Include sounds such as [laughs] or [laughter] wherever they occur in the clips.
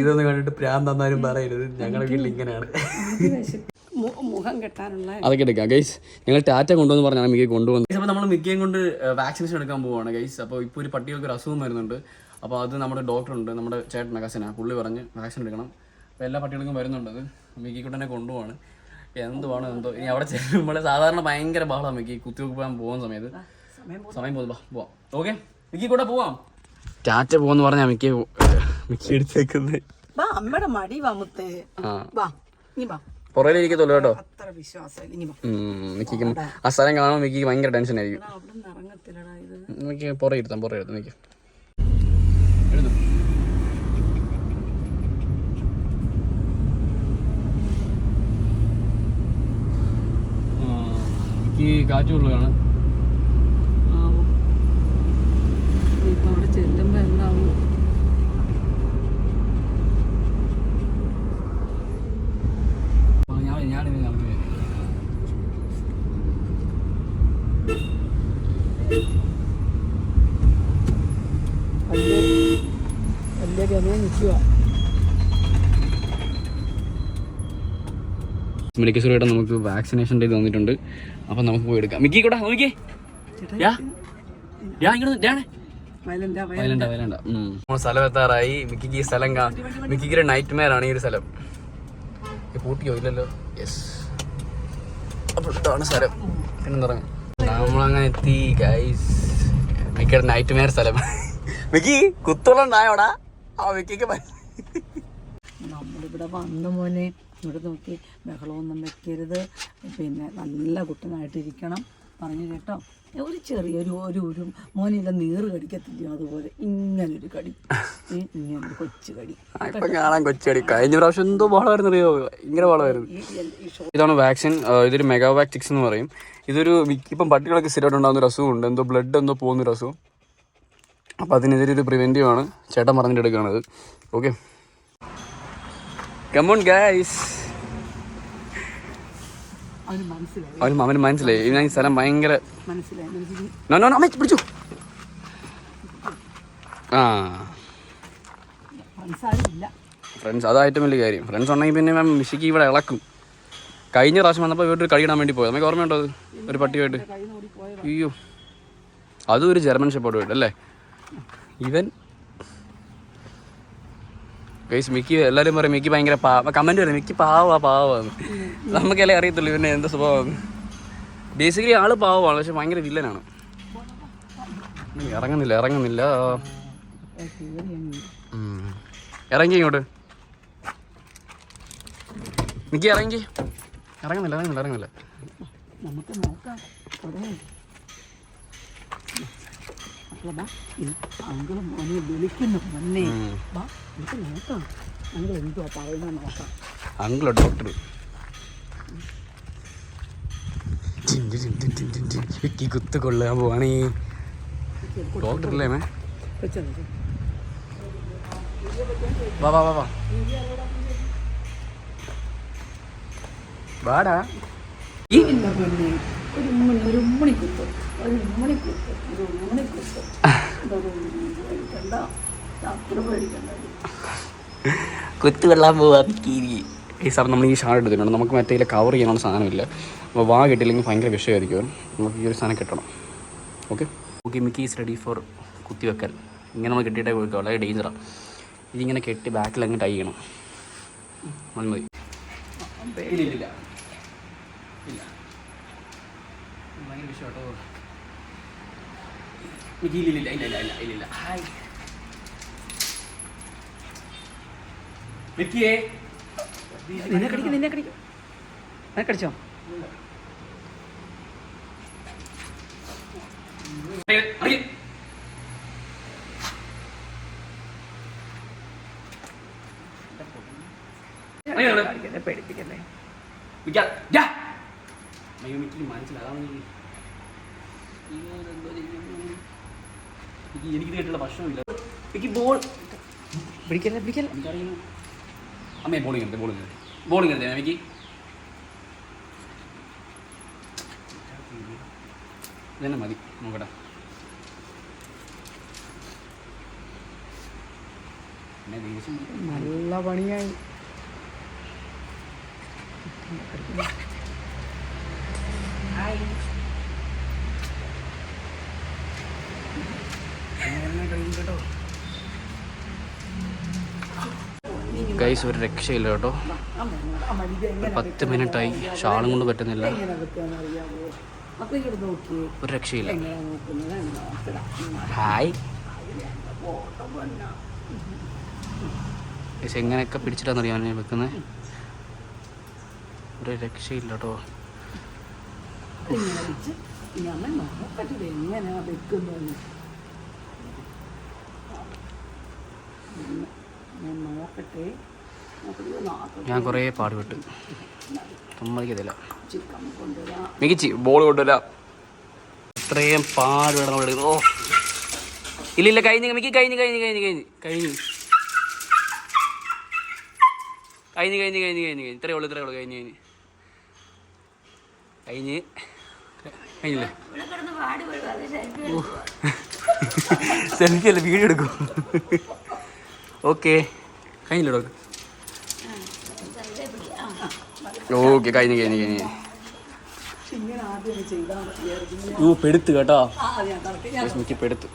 ഇതൊന്നും കണ്ടിട്ട് പ്രാന്ത് തന്നാലും പറയരുത് ഞങ്ങളുടെ വീട്ടിൽ ഇങ്ങനെയാണ്. മുഖം കെട്ടാനുള്ള [laughs] അതൊക്കെ എടുക്കാം. ഗൈസ് ഞങ്ങൾ ടാറ്റ കൊണ്ടുവന്ന് പറഞ്ഞാണ് മിക്ക കൊണ്ടുവന്നത്. അപ്പോൾ നമ്മൾ മിക്കയും കൊണ്ട് വാക്സിനേഷൻ എടുക്കാൻ പോവുകയാണ് ഗൈസ് അപ്പോൾ ഇപ്പോൾ ഒരു പട്ടികൾക്ക് ഒരു അസുഖം വരുന്നുണ്ട്. അപ്പോൾ അത് നമ്മുടെ ഡോക്ടറുണ്ട് നമ്മുടെ ചേട്ടന കസന പുള്ളി പറഞ്ഞ് വാക്സിൻ എടുക്കണം. അപ്പോൾ എല്ലാ പട്ടികൾക്കും വരുന്നുണ്ട് അത്. മിക്കിക്കൂട്ടനെ കൊണ്ടുപോവാണ്. എന്തുവാണ് എന്തോ? ഇനി അവിടെ ചെല്ലുമ്പോൾ സാധാരണ ഭയങ്കര ബഹളമാണ് മിക്കി. കുത്തിവെക്ക് പോകാൻ പോകുന്ന സമയത്ത്. സമയം പോകുന്നു. പോവാം. ഓക്കെ മിക്കി കൂടെ പോവാം. ടാറ്റ പോകാന്ന് പറഞ്ഞാൽ മിക്കി മിക്കി എടുത്തേക്കുന്നത് വാ അമ്മയുടെ മടി വാ മുത്തേ. വാ നീ വാ. പുറകിൽ ഇരിക്കത്തുള്ളൂ കേട്ടോ. അത്ര വിശ്വാസമില്ല ഇനി വാ. മിക്കിക്കും ആ സ്ഥലം കാണുമ്പോൾ മിക്കിക്ക് ഭയങ്കര ടെൻഷൻ ആയിരിക്കും. എടാ, അവിടെ ഇറങ്ങത്തില്ലടാ ഇത്. എനിക്ക് പുറകെ ഇരുത്താം പുറകെ ഇരുത്താം എനിക്ക് എനിക്ക് കാറ്റ് കൊള്ളുകയാണ് ആവും ഇപ്പൊ അവിടെ ചെല്ലുമ്പോ എന്താവും ഞാൻ ഞാനിത് നടന്നു വരും വലിയ വലിയ ഗമയെ സ്റ്റോർ മെഡിക്കൽ സ്റ്റോറായിട്ട് നമുക്ക് വാക്സിനേഷൻ ഇത് തന്നിട്ടുണ്ട് അപ്പം നമുക്ക് പോയി എടുക്കാം. മിക്കി കൂടെ നോക്കിയേ സ്ഥലം എത്താറായി. മിക്കിക്ക് ഈ സ്ഥലം മിക്കിക്ക് ഒരു നൈറ്റ് മെയർ ആണ് ഈ ഒരു സ്ഥലം. പൂട്ടിയോ ഇല്ലല്ലോ. യെസ് അപ്പോൾ ഇതാണ് സ്ഥലം. പിന്നെ തുടങ്ങി നമ്മളങ്ങനെ എത്തി ഗൈസ് മിക്കയുടെ നൈറ്റ് മെയർ സ്ഥലം. മിക്കി കുത്തുള്ളുണ്ടായോടാ ആ പ- നമ്മളിവിടെ വന്ന മോനെ. ഇവിടെ നോക്കി. ബഹളമൊന്നും വെക്കരുത്. പിന്നെ നല്ല കുട്ടനായിട്ടിരിക്കണം. പറഞ്ഞു കേട്ടോ. ഒരു ചെറിയൊരു ഒരു ഒരു മോനില്ല നീറ് കടിക്കത്തില്ലയോ അതുപോലെ. ഇങ്ങനൊരു കടി. ഇങ്ങനൊരു കൊച്ചു കടി. ഇപ്പം കാണാൻ കൊച്ചടി കഴിഞ്ഞ പ്രാവശ്യം എന്തോ ബഹളമായിരുന്നു. അറിയോ ഇങ്ങനെ ഷോ ഇതാണ് വാക്സിൻ. ഇതൊരു മെഗാവാക്ടിക്സ് എന്ന് പറയും. ഇതൊരു ഇപ്പം പട്ടികളൊക്കെ സ്ഥിരമായിട്ട് ഉണ്ടാകുന്ന ഒരു അസുഖമുണ്ട്. എന്തോ ബ്ലഡ് എന്തോ പോകുന്ന ഒരു അസുഖം. അപ്പോൾ അതിനെതിരെ ഒരു പ്രിവെന്റീവ് ആണ്. ചേട്ടൻ പറഞ്ഞിട്ട് എടുക്കുകയാണത് ഓക്കെ കമോൺ ഗൈസ് അവന് അവന് മനസ്സിലായി. ഞാൻ ഈ സ്ഥലം ഭയങ്കര നോ നോ അമ്മേ പിടിച്ചു. ആ. ഫ്രണ്ട്സ് അതാ ഏറ്റവും വലിയ കാര്യം. ഫ്രണ്ട്സ് ഉണ്ടെങ്കിൽ പിന്നെ മാം മിഷിക്ക് ഇവിടെ ഇളക്കും. കഴിഞ്ഞ പ്രാവശ്യം വന്നപ്പോൾ വീട്ടിൽ ഇടാൻ വേണ്ടി പോയത്. നമുക്ക് ഓർമ്മയുണ്ടോ അത്? ഒരു പട്ടിയായിട്ട് അയ്യോ. അതും ഒരു ജർമ്മൻ ഷെപ്പോട്ട് പോയിട്ട് അല്ലേ? ഇവൻ ഗൈസ് മിക്കി എല്ലാവരും പറയും മിക്കി ഭയങ്കര പാവ കമന്റ് പറയും മിക്കി പാവാ പാവാന്ന് നമുക്കല്ലേ അറിയത്തുള്ളൂ ഇവനെ എന്താ സ്വഭാവം. ബേസിക്കലി ആൾ പാവമാണ് പക്ഷെ ഭയങ്കര വില്ലനാണ് ഇറങ്ങുന്നില്ല ഇറങ്ങുന്നില്ല. ഇറങ്ങി ഇങ്ങോട്ട്. മിക്കി ഇറങ്ങി. ഇറങ്ങുന്നില്ല ഇറങ്ങുന്നില്ല ഇറങ്ങുന്നില്ല. നമുക്ക് നോക്കാം. ബാ അങ്കിൾ മോനെ വിളിക്കുന്നു. മോനെ ബാ നമുക്ക് നോക്കാം. അങ്കിൾ എന്തുവാ പറയുന്നത് നോക്കാം. അങ്കിളോ ഡോക്ടർ വിക്കി കുത്ത് കൊള്ളാൻ പോവാണേ ഡോക്ടർ അല്ലേ മേ? വാ വാ വാ വാ. വാടാ. ഈ ഒരു ഉമ്മണി ഒരു ഉമ്മണി കുത്ത് ഒരു ഉമ്മണി കുത്ത് ഒരു ഉമ്മണി കുത്ത് പേടിക്കണ്ട. അത്ര പേടിക്കണ്ട. കുത്ത് കൊള്ളാൻ പോവാ ഈ സാർ നമ്മൾ ഈ ഷാൾ എടുത്തിട്ടുണ്ട്. നമുക്ക് മറ്റേ കവർ ചെയ്യാനുള്ള സാധനമില്ല. അപ്പോൾ വാ കിട്ടിയില്ലെങ്കിൽ ഭയങ്കര വിഷയമായിരിക്കും. നമുക്ക് ഈ ഒരു സാധനം കിട്ടണം. Okay okay Mickey is ready for കുത്തിവെക്കൽ ഇങ്ങനെ നമ്മൾ കെട്ടിയിട്ടേ പോയിക്കോ. വളരെ ഡേഞ്ചറാണ് ഇതിങ്ങനെ കെട്ടി ബാക്കിൽ അങ്ങ് ടൈ ചെയ്യണം. മതി മതി ഇല്ല ഇല്ല. ഇല്ല. ഭയങ്കര വിഷയമാട്ടോ മിക്കി ഇല്ല ഇല്ല ഇല്ല ഇല്ല ഇല്ല ഹായ് മിക്കിയേ നിന്നെ കടിക്കും നിന്നെ കടിക്കും നിന്നെ കടിച്ചോ അറിയ പേടിക്കല്ലേ പേടിപ്പിക്കല്ലേ എനിക്ക് എനിക്ക് കേട്ടുള്ള ഭക്ഷണമില്ല. എനിക്ക് ബോൾ പിടിക്കല്ല പിടിക്കല്ല? എനിക്കറിയുന്നു. അമ്മേ ബോളിംഗ് എടുത്തേ ബോളിംഗ് എടുത്തേ. ബോളിംഗ് എടുത്തേ എനിക്ക് ഇതന്നെ മതി നോക്കട്ടെ. നല്ല പണിയായി. ഗൈസ് ഒരു രക്ഷയില്ല കേട്ടോ. പത്ത് മിനിറ്റായി. ഷാളും കൊണ്ട് പറ്റുന്നില്ല. ഒരു രക്ഷയില്ല. ഹായ് എങ്ങനെയൊക്കെ പിടിച്ചിട്ടാണെന്നറിയാൻ ഞാൻ വെക്കുന്നത് ഒരു രക്ഷയില്ല കേട്ടോ. ഇങ്ങനെ വെച്ച് ഞാൻ നോക്കട്ടെ ഇത് എങ്ങനെയാ വെക്കുന്നതെന്ന്? ഞാൻ നോക്കട്ടെ. കുറേ പാടുപെട്ട്. സമ്മതിക്കത്തില്ല. മികച്ചി ബോൾ കൊണ്ടുവരാം. ഇത്രയും പാടുപെട നമ്മൾ എടുക്കുന്നത് ഓ. ഇല്ല ഇല്ല കഴിഞ്ഞ് മിക്കി കഴിഞ്ഞ് കഴിഞ്ഞ് കഴിഞ്ഞ് കഴിഞ്ഞ്. കഴിഞ്ഞ്. കഴിഞ്ഞ് കഴിഞ്ഞ് കഴിഞ്ഞ് കഴിഞ്ഞ് കഴിഞ്ഞ്. ഇത്രയേ ഉള്ളൂ ഇത്രയേ ഉള്ളൂ. കഴിഞ്ഞ് കഴിഞ്ഞ്. കഴിഞ്ഞ്. കഴിഞ്ഞില്ലേ? സെൽഫി അല്ല വീഡിയോ എടുക്കും. ഓക്കെ. കഴിഞ്ഞില്ലേ ഡോക്ടർ? ഓക്കെ കഴിഞ്ഞു കഴിഞ്ഞു കഴിഞ്ഞു. ഓ പെടുത്ത് കേട്ടോ. മിക്ക പെടുത്ത്.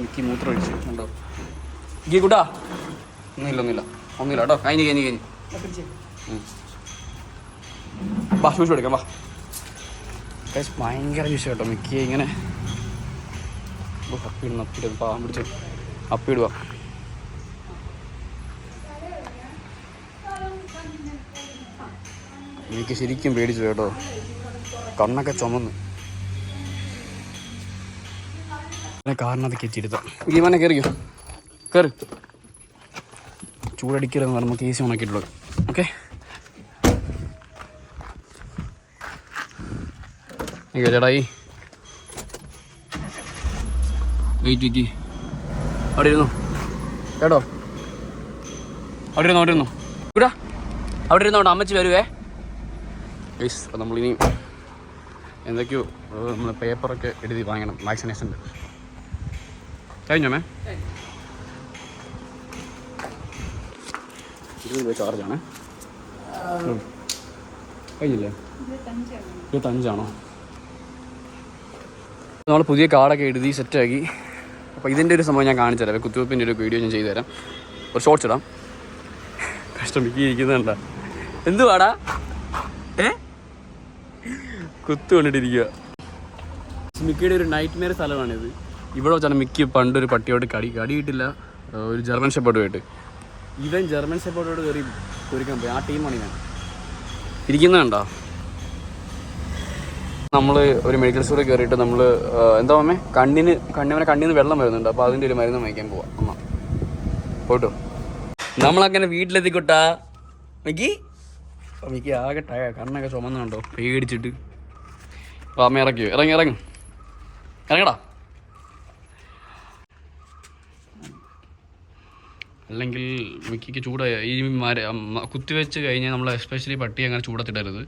മിക്ക മൂത്രം ഒഴിച്ചു ഉണ്ടോ ഗീ കൂട്ടാ ഒന്നുമില്ല ഒന്നുമില്ല. ഒന്നുമില്ല കേട്ടോ. കഴിഞ്ഞു കഴിഞ്ഞു കഴിഞ്ഞു. വാ ഷൂസ് എടുക്കാം വാ ഗൈസ് ഭയങ്കര ജ്യൂസ് കേട്ടോ. മിക്കി ഇങ്ങനെ അപ്പിടുന്നു അപ്പിടുന്നു പാവം പിടിച്ചു. അപ്പിടുക എനിക്ക് ശരിക്കും പേടിച്ചു കേട്ടോ. കണ്ണൊക്കെ ചുമന്ന്. അത് കാറിനകത്ത് ഈ മനെ കയറിയോ കയറി ചൂടടിക്കരുതെന്ന് നമുക്ക് ഏസി ഉണക്കിയിട്ടുള്ളത്. ഓക്കെ? നീ ചേട്ടായി വെയിറ്റ് വെക്കി അവിടെ ഇരുന്നു? കേട്ടോ? അവിടെ ഇരുന്നു? അവിടെ ഇരുന്നു? ഇവിടെ. അവിടെ ഇരുന്നു അവിടെ അമ്മച്ചി വരുവേ. ഗൈസ് അപ്പം നമ്മളിനി എന്തൊക്കെയോ നമ്മൾ പേപ്പറൊക്കെ എഴുതി വാങ്ങണം. വാക്സിനേഷന്റെ കഴിഞ്ഞോ മേ ഇരുപത് രൂപ ചാർജാണ്. കഴിഞ്ഞില്ലേ? ഇരുപത്തഞ്ചാണോ? നമ്മൾ പുതിയ കാർഡൊക്കെ എഴുതി സെറ്റാക്കി. അപ്പോൾ ഇതിന്റെ ഒരു സംഭവം ഞാൻ കാണിച്ചു തരാം. കുത്തിവെപ്പിന്റെ ഒരു വീഡിയോ ഞാൻ ചെയ്തു തരാം. ഒരു ഷോർട്സ് ഇടാം. കഷ്ടമിക്കുന്നുണ്ട എന്തുവാടാ? ഏ? കുത്തു കൊണ്ടിട്ടിരിക്കുക മിക്കിയുടെ ഒരു നൈറ്റ് മെയർ സ്ഥലമാണിത്. ഇവിടെ വെച്ചാണ് മിക്ക പണ്ടൊരു പട്ടിയോട് കടി കടിയിട്ടില്ല. ഒരു ജർമ്മൻ ഷെപ്പേർഡുമായിട്ട് ഇവൻ ജർമ്മൻ സപ്പോർട്ടോട് കയറി കുരുക്കാൻ പോയി. ആ ടീമാണ് ഇരിക്കുന്ന കണ്ടോ നമ്മൾ ഒരു മെഡിക്കൽ സ്റ്റോറിൽ കയറിയിട്ട് നമ്മൾ എന്താ അമ്മേ കണ്ണിന് കണ്ണിന് കണ്ണിൽ നിന്ന് വെള്ളം വരുന്നുണ്ട്. അപ്പോൾ അതിന്റെ ഒരു മരുന്ന് വാങ്ങിക്കാൻ പോവാം. അമ്മ. പോട്ടോ നമ്മളങ്ങനെ വീട്ടിലെത്തിക്കൊട്ടാ. മിക്കി? മിക്കി ആകെ ടയ കണ്ണൊക്കെ ചുമന്നുണ്ടോ പേടിച്ചിട്ട്. അപ്പോൾ അമ്മ ഇറക്കിയോ. ഇറങ്ങി ഇറങ്ങും. ഇറങ്ങടാ. അല്ലെങ്കിൽ മിക്കിക്ക് ചൂട്. ഈ മര കുത്തിവെച്ച് കഴിഞ്ഞാൽ നമ്മൾ എസ്പെഷ്യലി പട്ടി അങ്ങനെ ചൂടത്തിടരുത്.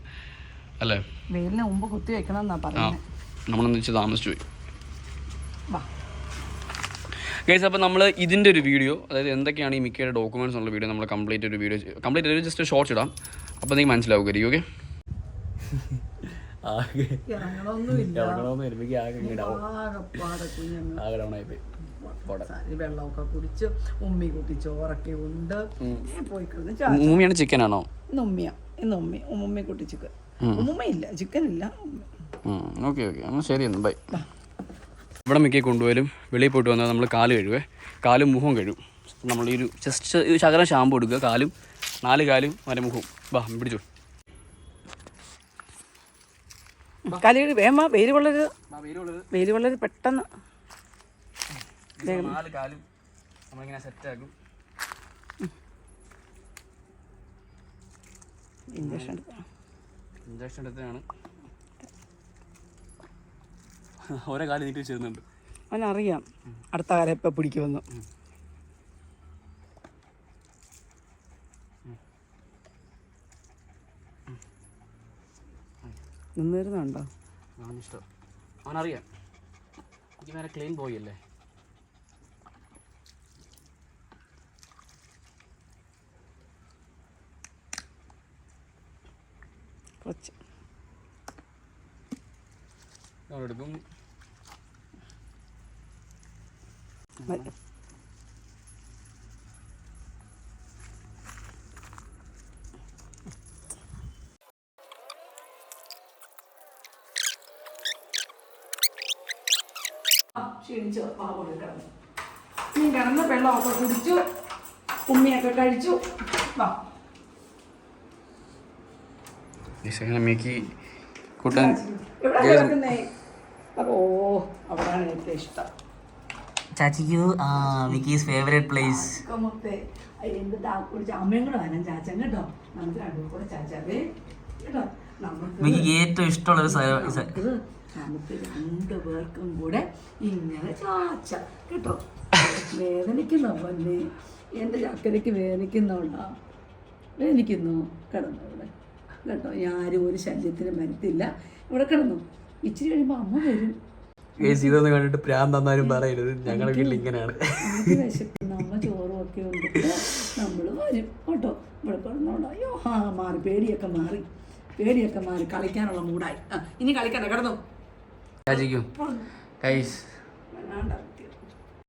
അല്ലേ? വെയിലിന് മുമ്പ് കുത്തി വെക്കണം എന്നാ പറയുന്നത് നമ്മളെന്ന് വെച്ച് താമസിച്ചു പോയി. ഗൈസ് അപ്പോൾ നമ്മൾ ഇതിന്റെ ഒരു വീഡിയോ അതായത് എന്തൊക്കെയാണ് ഈ മിക്കയുടെ ഡോക്യുമെന്റ്സ് ഉള്ള വീഡിയോ നമ്മൾ കംപ്ലീറ്റ് ഒരു വീഡിയോ കംപ്ലീറ്റ് ഒരു ജസ്റ്റ് ഷോർട്ട് ഇടാം. അപ്പോൾ നിങ്ങൾക്ക് മനസ്സിലാവുക ഓക്കെ [laughs] ആകെ ഇറങ്ങണമെന്ന് ആകെ ആകെപ്പാടെ കുഞ്ഞങ്ങ്. ആകെ ഡൗൺ ആയിപ്പോയി വെള്ളമൊക്കെ കുടിച്ച് ഉമ്മി കുട്ടി ചോറൊക്കെ ഉണ്ട്. പോയി കിടന്ന് ചാ മൂമിയാണ് ചിക്കൻ ആണോ? ഇന്ന് ഉമ്മിയ. ഇന്ന് ഉമ്മി. ഉമ്മി കുട്ടി ചിക്കൻ ഉമ്മയില്ല ചിക്കൻ ഇല്ല. Okay okay. ശരി എന്നാൽ ബൈ ഇവിടെ മിക്ക കൊണ്ടുപോയാലും വെളിയിൽ പോയിട്ട് വന്നാൽ നമ്മൾ കാൽ കഴുകേ കാലും മുഖവും കഴുകും. നമ്മൾ ഈ ഒരു ജസ്റ്റ് ഒരു ശകലം ഷാമ്പു എടുക്കുക. കാലും നാല് കാലും വരെ മുഖവും വാ പിടിച്ചു. കലിയുടെ വേമ വെയിൽ കൊള്ളരുത്. വെയിൽ കൊള്ളരുത്. പെട്ടെന്ന്. നാല് കാലും നമ്മളിങ്ങനെ സെറ്റാക്കും ഇഞ്ചക്ഷൻ എടുക്കാം ഇഞ്ചക്ഷൻ എടുത്തതാണ്. ഓരോ കാലം നീട്ടി വെച്ചിരുന്നുണ്ട് അവനറിയാം. അടുത്ത കാലം എപ്പോൾ പിടിക്കുമെന്ന്. നിന്നിരുന്നുണ്ടോ? അവനിഷ്ടം അവനറിയാം. ഇത് വേറെ ക്ലീൻ ബോയ് അല്ലേ കുറച്ച് നമ്മളെടുക്കും ക്ഷീണിച്ചു വാ കൊടുക്കണം നീ കിടന്ന് വെള്ളമൊക്കെ കുടിച്ചു ഉമ്മിയൊക്കെ കഴിച്ചു. വാ. ചാച്ചിക്കു മിക്കീസ് ഫേവറേറ്റ് പ്ലേസ്. എന്ത് ദാ കുടിച്ച അമ്മയും കൂടെ വരാൻ ചാച്ചൻ കേട്ടോ? നമുക്ക് രണ്ടും കൂടെ ചാച്ചാവേ കേട്ടോ? നമുക്ക് ഏറ്റവും ഇഷ്ടമുള്ളൊരു നമുക്ക് നമുക്ക് രണ്ടു പേർക്കും കൂടെ ഇങ്ങനെ ചാച്ച. കേട്ടോ? വേദനിക്കുന്നോ പൊന്നെ? എന്റെ ചക്കരയ്ക്ക് വേദനിക്കുന്നുണ്ടോ? വേദനിക്കുന്നു. കിടന്നു ഇവിടെ. കേട്ടോ? ആരും ഒരു ശല്യത്തിന് മരത്തില്ല ഇവിടെ കിടന്നു? ഇച്ചിരി കഴിയുമ്പോൾ അമ്മ വരും. ഇതൊന്നും കണ്ടിട്ട് തന്നാലും പറയരുത് ഞങ്ങളുടെ വീട്ടിൽ ഇങ്ങനെയാണ്. അമ്മ ചോറും ഒക്കെ ഉണ്ടിട്ട് നമ്മൾ വരും. കേട്ടോ? ഇവിടെ കിടന്നോണ്ട് അയ്യോ ആ മാറി. പേടിയൊക്കെ മാറി. പേടിയൊക്കെ മാറി. കളിക്കാനുള്ള മൂടായി ആ ഇനി കളിക്കണ്ട. കിടന്നു? ചാച്ചിക്കും കൈസ്